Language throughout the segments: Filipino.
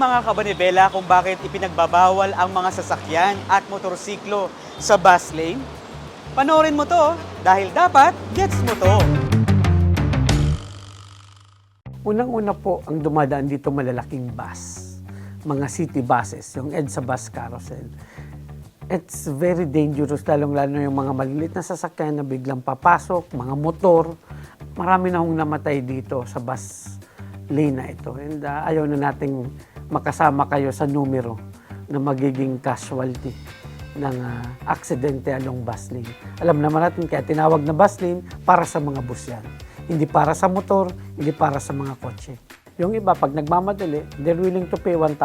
mga kabanibela kung bakit ipinagbabawal ang mga sasakyan at motorsiklo sa bus lane? Panoorin mo to dahil dapat gets mo to. Unang-una po ang dumadaan dito malalaking bus, mga city buses, yung EDSA bus carousel. It's very dangerous, lalong-lalo yung mga maliliit na sasakyan na biglang papasok, mga motor. Marami na hong namatay dito sa bus lane na ito. And uh, ayaw na nating makasama kayo sa numero na magiging casualty ng uh, aksidente along bus lane. Alam naman natin kaya tinawag na bus lane para sa mga bus yan. Hindi para sa motor, hindi para sa mga kotse. Yung iba, pag nagmamadali, they're willing to pay 1,000.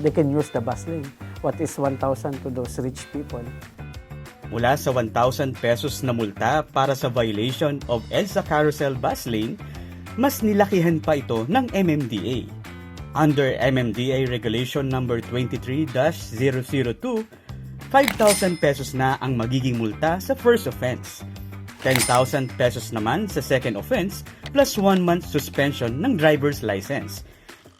They can use the bus lane. What is 1,000 to those rich people? Mula sa 1,000 pesos na multa para sa violation of EDSA Carousel Bus Lane, mas nilakihan pa ito ng MMDA. Under MMDA Regulation Number 23-002, 5,000 pesos na ang magiging multa sa first offense. 10,000 pesos naman sa second offense plus 1 month suspension ng driver's license.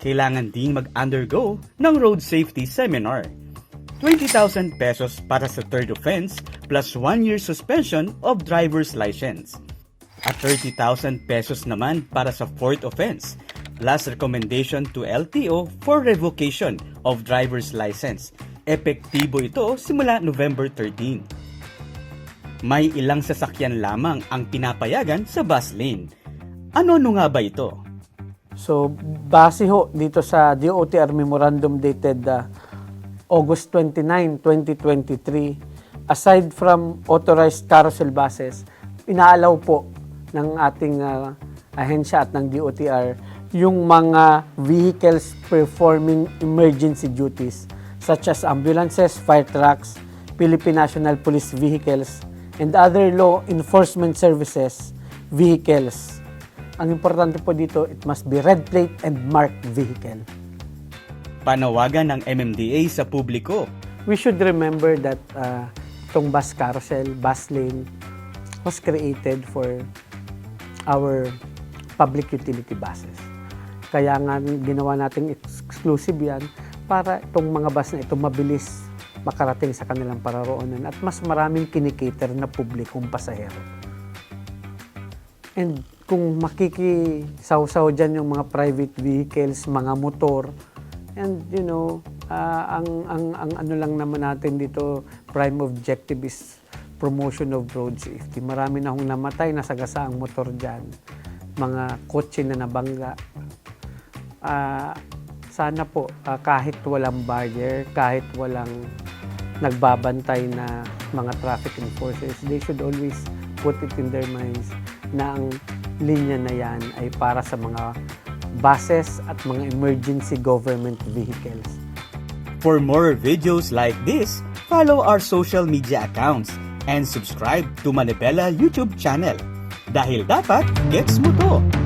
Kailangan ding mag-undergo ng road safety seminar. 20,000 pesos para sa third offense plus 1 year suspension of driver's license. At 30,000 pesos naman para sa fourth offense plus recommendation to LTO for revocation of driver's license. Epektibo ito simula November 13. May ilang sasakyan lamang ang pinapayagan sa bus lane. Ano-ano nga ba ito? So, base ho dito sa DOTR Memorandum dated uh, August 29, 2023, aside from authorized carousel buses, inaalaw po ng ating uh, ahensya at ng DOTR yung mga vehicles performing emergency duties such as ambulances, fire trucks, Philippine National Police vehicles, and other law enforcement services vehicles. Ang importante po dito, it must be red plate and marked vehicle. Panawagan ng MMDA sa publiko. We should remember that uh, itong bus carousel, bus lane, was created for our public utility buses. Kaya nga ginawa nating exclusive yan para itong mga bus na ito mabilis makarating sa kanilang pararoonan at mas maraming kinikater na publikong pasahero. And kung makikisaw-saw dyan yung mga private vehicles, mga motor, and you know, ah, ang, ang, ang ano lang naman natin dito, prime objective is promotion of road safety. Marami na hong namatay, nasagasa ang motor dyan. Mga kotse na nabangga. Ah, sana po, ah, kahit walang barrier, kahit walang nagbabantay na mga traffic enforcers, they should always put it in their minds na ang linya na yan ay para sa mga buses at mga emergency government vehicles. For more videos like this, follow our social media accounts and subscribe to Manibela YouTube channel. Dahil dapat gets mo to.